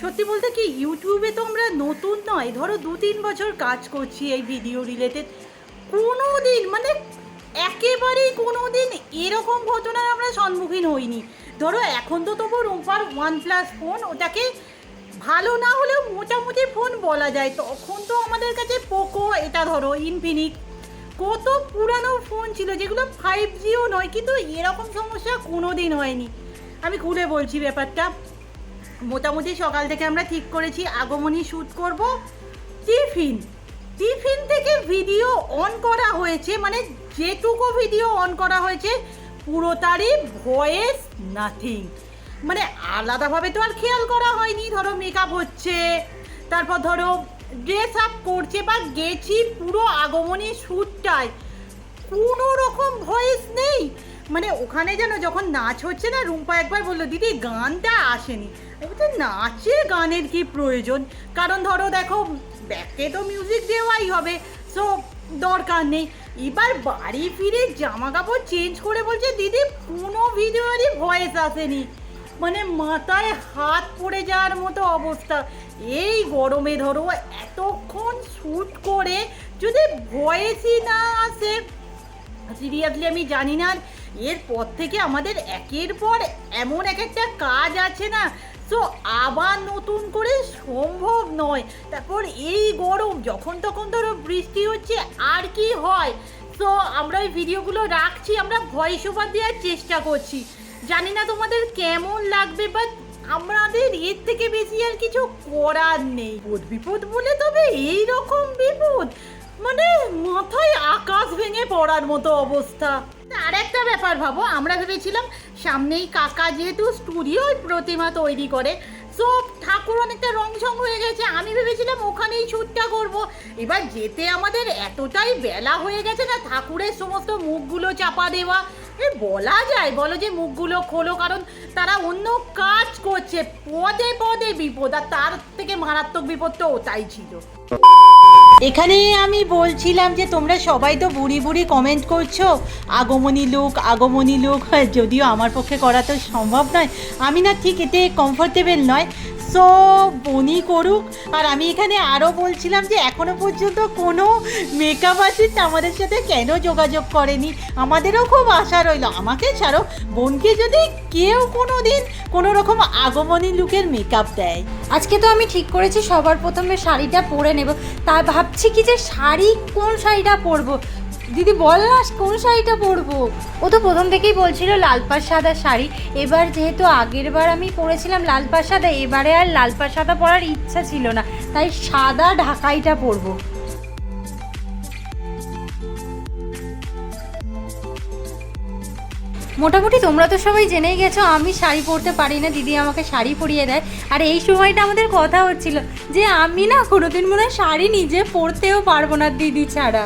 সত্যি বলতে কি ইউটিউবে তো আমরা নতুন নয়, ধরো দু তিন বছর কাজ করছি এই ভিডিও রিলেটেড কোনো দিন মানে একেবারেই কোনো দিন এরকম ঘটনার আমরা সম্মুখীন হইনি। ধরো এখন তো তবু রুম্পার ওয়ান প্লাস ফোন ওটাকে ভালো না হলেও মোটামুটি ফোন বলা যায়। তখন তো আমাদের কাছে পোকো এটা ধরো ইনফিনিক্স কত পুরানো ফোন ছিল, যেগুলো ফাইভ জিও নয়, কিন্তু এরকম সমস্যা কোনো দিন হয়নি। আমি খুলে বলছি ব্যাপারটা। মোটামুটি সকাল থেকে আমরা ঠিক করেছি, আগমনী শ্যুট করব। টিফিন টিফিন থেকে ভিডিও অন করা হয়েছে মানে যেটুকু ভিডিও অন করা হয়েছে পুরোটারই ভয়েস নাথিং মানে আলাদাভাবে তো আর খেয়াল করা হয়নি, ধরো মেকআপ হচ্ছে, তারপর ধরো ড্রেস আপ করছে বা গেছি পুরো আগমনী শ্যুটটায় কোনো রকম ভয়েস নেই। মানে ওখানে যেন যখন নাচ হচ্ছে না রুম্পা একবার বলল দিদি গানটা আসেনি। আমি বলছি, নাচে গানের কি প্রয়োজন? কারণ ধরো দেখো ব্যাকে তো মিউজিক দেওয়াই হবে সো দরকার নেই। এবার বাড়ি ফিরে জামা কাপড় চেঞ্জ করে বলছে দিদি কোনো ভিডিওরই ভয়েস আসেনি। মানে মাথায় হাত পড়ে যাওয়ার মতো অবস্থা। এই গরমে ধরো এতক্ষণ শ্যুট করে যদি ভয়েসই না আসে সিরিয়াসলি আমি জানি না এরপর থেকে আমাদের একের পর এমন এক একটা কাজ আছে না, সো আবার নতুন করে সম্ভব নয়। তারপর এই গরম, যখন তখন ধরো বৃষ্টি হচ্ছে, আর কি হয়? সো আমরা ওই ভিডিওগুলো রাখছি, আমরা ভয়েস ওভার দেওয়ার চেষ্টা করছি। জানি না তোমাদের কেমন লাগবে বাট আমাদের এর থেকে বেশি আর কিছু করার নেই। বিপদ বলে তবে এই রকম বিপদ। মানে মাথায় আকাশ ভেঙে পড়ার মতো অবস্থা। আর একটা ব্যাপার ভাবো, আমরা ভেবেছিলাম সামনেই কাকা যেহেতু স্টুডিও প্রতিমা তৈরি করে সো ঠাকুর অনেকটা রং সং হয়ে গেছে, আমি ভেবেছিলাম ওখানেই শ্যুটটা করব। এবার যেতে আমাদের এতটাই বেলা হয়ে গেছে না, ঠাকুরের সমস্ত মুখগুলো চাপা দেওয়া এ, বলা যায়, বলো যে মুখগুলো খোলো, কারণ তারা অন্য কাজ করছে। পদে পদে বিপদ, আর তার থেকে মারাত্মক বিপদ তো ওটাই ছিল। এখানে আমি বলছিলাম যে তোমরা সবাই তো বুড়ি বুড়ি কমেন্ট করছ, আগমনী লুক আগমনী লুক, যদিও আমার পক্ষে করা তো সম্ভব নয়। আমি না ঠিক এতে কমফোর্টেবল নয়। সো বনি করুক। আর আমি এখানে আরও বলছিলাম যে এখনও পর্যন্ত কোনো মেকআপ আর্টিস্ট আমাদের সাথে কেন যোগাযোগ করেনি? আমাদেরও খুব আশা রইল। আমাকে ছাড়ো, বোনকে যদি কেউ কোনো দিন কোনো রকম আগমনী লুকের মেকআপ দেয়। আজকে তো আমি ঠিক করেছি, সবার প্রথমে শাড়িটা পরে নেব। তা ভাবছি কি যে শাড়ি কোন শাড়িটা পরবো? দিদি, বল না, কোন শাড়িটা পরবো? ও তো প্রথম থেকেই বলছিল লাল পাড় সাদা শাড়ি। এবার যেহেতু আগের বার আমি পরেছিলাম লাল পাড় সাদা এবারে আর লাল পাড় সাদা পরার ইচ্ছা ছিল না। তাই সাদা ঢাকাইটা পরবো। মোটামুটি তোমরা তো সবাই জেনেই গেছো, আমি শাড়ি পরতে পারি না, দিদি আমাকে শাড়ি পরিয়ে দেয়। আর এই সময়টা আমাদের কথা হচ্ছিল যে আমি না কোনোদিন মনে হয় শাড়ি নিজে পরতেও পারব না দিদি ছাড়া।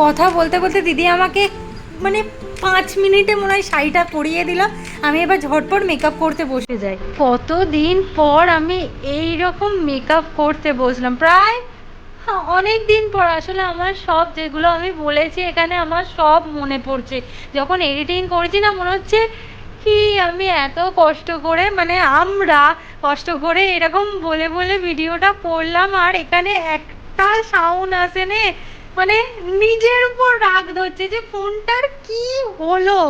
কথা বলতে বলতে দিদি আমাকে মানে পাঁচ মিনিটে মনে হয় শাড়িটা পরিয়ে দিল। আমি এবার ঝটপট মেকআপ করতে বসে যাই। কতদিন পর আমি এই রকম মেকআপ করতে বসলাম। প্রায় হ্যাঁ, অনেক দিন পর আসলে আমার সব যেগুলো আমি বলেছি এখানে আমার সব মনে পড়ছে। যখন এডিটিং করেছি না মনে হচ্ছে কি আমি এত কষ্ট করে মানে আমরা কষ্ট করে এরকম বলে বলে ভিডিওটা করলাম আর এখানে একটা সাউন্ড আসে নে। মানে নিজের উপর রাগ ধরছে যে ফোনটার কি হলো?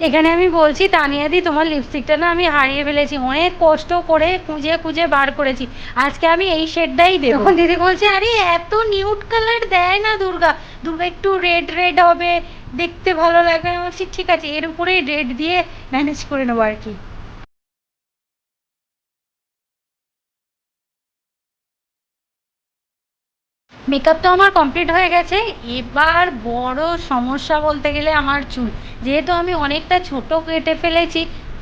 এখানে আমি বলছি তানিয়াদি তোমার লিপস্টিকটা না আমি হারিয়ে ফেলেছি। অনেক কষ্ট করে খুঁজে খুঁজে বার করেছি। আজকে আমি এই শেডটাই দেবো। তখন দিদি বলছে, আরে, এত নিউট কালার দেয় না দুর্গা। দুর্গা একটু রেড রেড হবে। দেখতে ভালো লাগে আমি বলছি, ঠিক আছে, এর উপরেই রেড দিয়ে ম্যানেজ করে নেব আর কি। মেকআপ তো আমার কমপ্লিট হয়ে গেছে। এবার বড় সমস্যা বলতে গেলে আমার চুল। যেহেতু আমি অনেকটা ছোট কেটে ফেলেছি,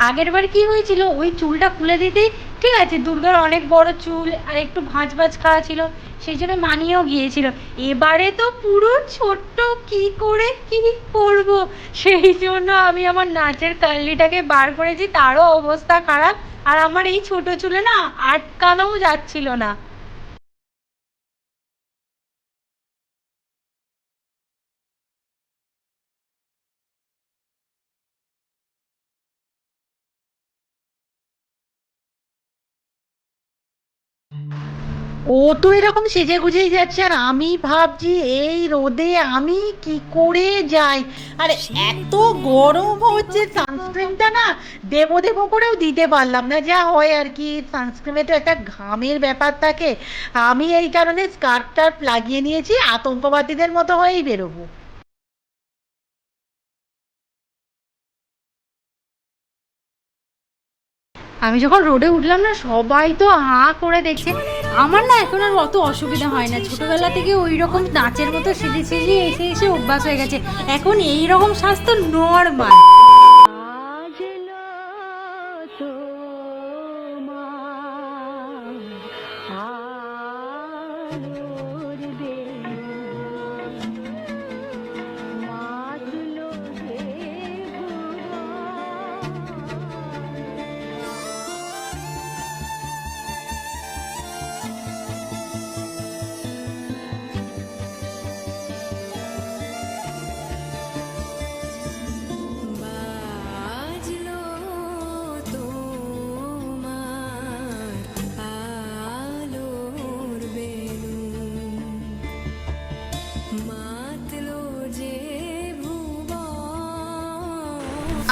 আগের বার কি হয়েছিল? ওই চুলটা খুলে দিতেই ঠিক আছে, দুর্গার অনেক বড় চুল আর একটু ভাঁজ ভাঁজ খাওয়া ছিল, সেই জন্য মানিয়েও গিয়েছিল। এবারে তো পুরো ছোট্ট কি করে কি করব? সেই জন্য আমি আমার নাচের কার্লিটাকে বার করেছি, তারও অবস্থা খারাপ। আর আমার এই ছোট চুলে না আটকানোও যাচ্ছিল না। ও তো এরকম সেজে গুজেই যাচ্ছে, আর আমি ভাবছি এই রোদে আমি কি করে যাই? আর এত গরম হচ্ছে, সানস্ক্রিনটা না দেবো দেবো করেও দিতে পারলাম না, যা হয় আর কি, সানস্ক্রিনে তো একটা ঘামের ব্যাপার থাকে। আমি এই কারণে স্কার্ফ টার্ফ লাগিয়ে নিয়েছি, আতঙ্কবাদীদের মতো হয়েই বেরোবো। আমি যখন রোডে উঠলাম না, সবাই তো হাঁ করে দেখছে। আমার না এখন আর অত অসুবিধা হয় না। ছোটবেলা থেকে ওই রকম নাচের মতো সেজে সেজে এসে এসে অভ্যাস হয়ে গেছে। এখন এই রকম স্বাস্থ্য নর্মাল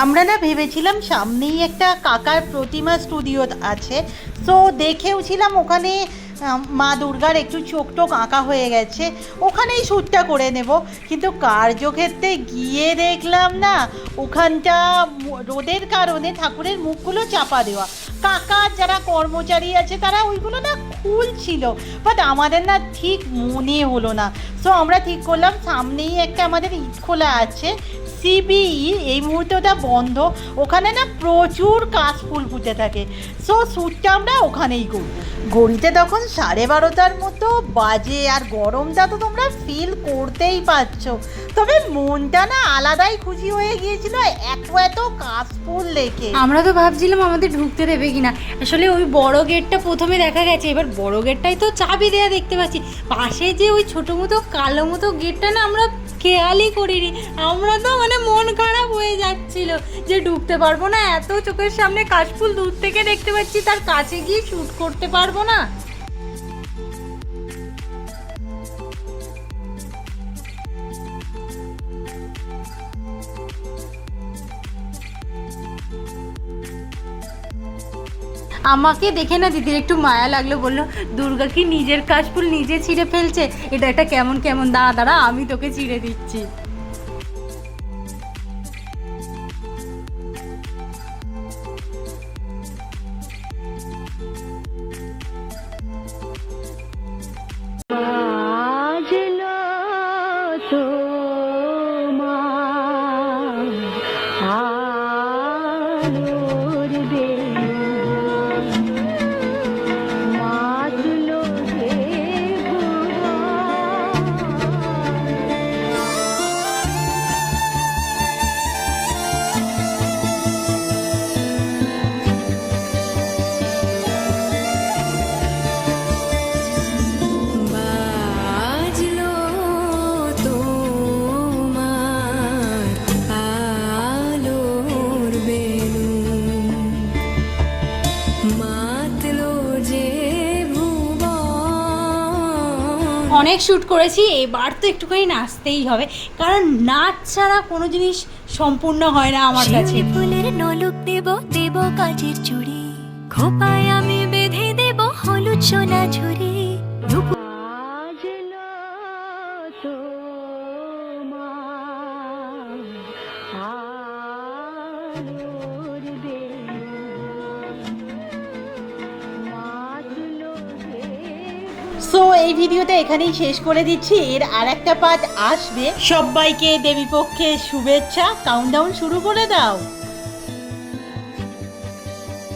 আমরা না ভেবেছিলাম সামনেই একটা কাকার প্রতিমা স্টুডিও আছে। সো দেখেওছিলাম ওখানে মা দুর্গার একটু চোখ টোক আঁকা হয়ে গেছে। ওখানেই শ্যুটটা করে নেব। কিন্তু কার্যক্ষেত্রে গিয়ে দেখলাম না, ওখানটা রোদের কারণে ঠাকুরের মুখগুলো চাপা দেওয়া। কাকার যারা কর্মচারী আছে, তারা ওইগুলো না খুলছিল। বাট আমাদের না ঠিক মনে হলো না। সো আমরা ঠিক করলাম, সামনেই একটা আমাদের ঈদ খোলা আছে। সিবিই এই মুহূর্তে ওটা বন্ধ। ওখানে না প্রচুর কাশফুল ফুটে থাকে। সো শ্যুটটা আমরা ওখানেই করব ঘড়িতে তখন সাড়ে বারোটার মতো বাজে, আর গরমটা তো তোমরা ফিল করতেই পারছ। তবে মনটা না আলাদাই খুশি হয়ে গিয়েছিল, এত এত কাশফুল দেখে। আমরা তো ভাবছিলাম আমাদের ঢুকতে দেবে কিনা। আসলে ওই বড় গেটটা প্রথমে দেখা গেছে, এবার বড় গেটটাই তো চাবি দেয়া দেখতে পাচ্ছি। পাশে যে ওই ছোট মতো কালো মতো গেটটা না, আমরা খেয়ালই করিনি। আমরা তো মানে মন খারাপ হয়ে যাচ্ছিল যে ঢুকতে পারব না। এত চোখের সামনে কাশফুল দূর থেকে দেখতে পাচ্ছি, তার কাছে গিয়ে শ্যুট করতে পারব না। আমাকে দেখে না দিদির একটু মায়া লাগল, বলল, দুর্গা কি নিজের কাশফুল নিজে ছিঁড়ে ফেলছে? এটা একটা কেমন কেমন? দাঁড়া দাঁড়া, আমি তোকে ছিঁড়ে দিচ্ছি। অনেক শ্যুট করেছি এবার তো একটুখানি নাচতেই হবে। কারণ নাচ ছাড়া কোনো জিনিস সম্পূর্ণ হয় না আমার কাছে। ফুলের নলুক দেব দেব কাজের চুড়ি। খোপায় আমি বেঁধে দেব হলুদ সোনা ঝুড়ি। দুপুর সো এই ভিডিওটা এখানেই শেষ করে দিচ্ছি। এর আর একটা পার্ট আসবে। সবাইকে দেবীপক্ষে শুভেচ্ছা। কাউন্টডাউন শুরু করে দাও।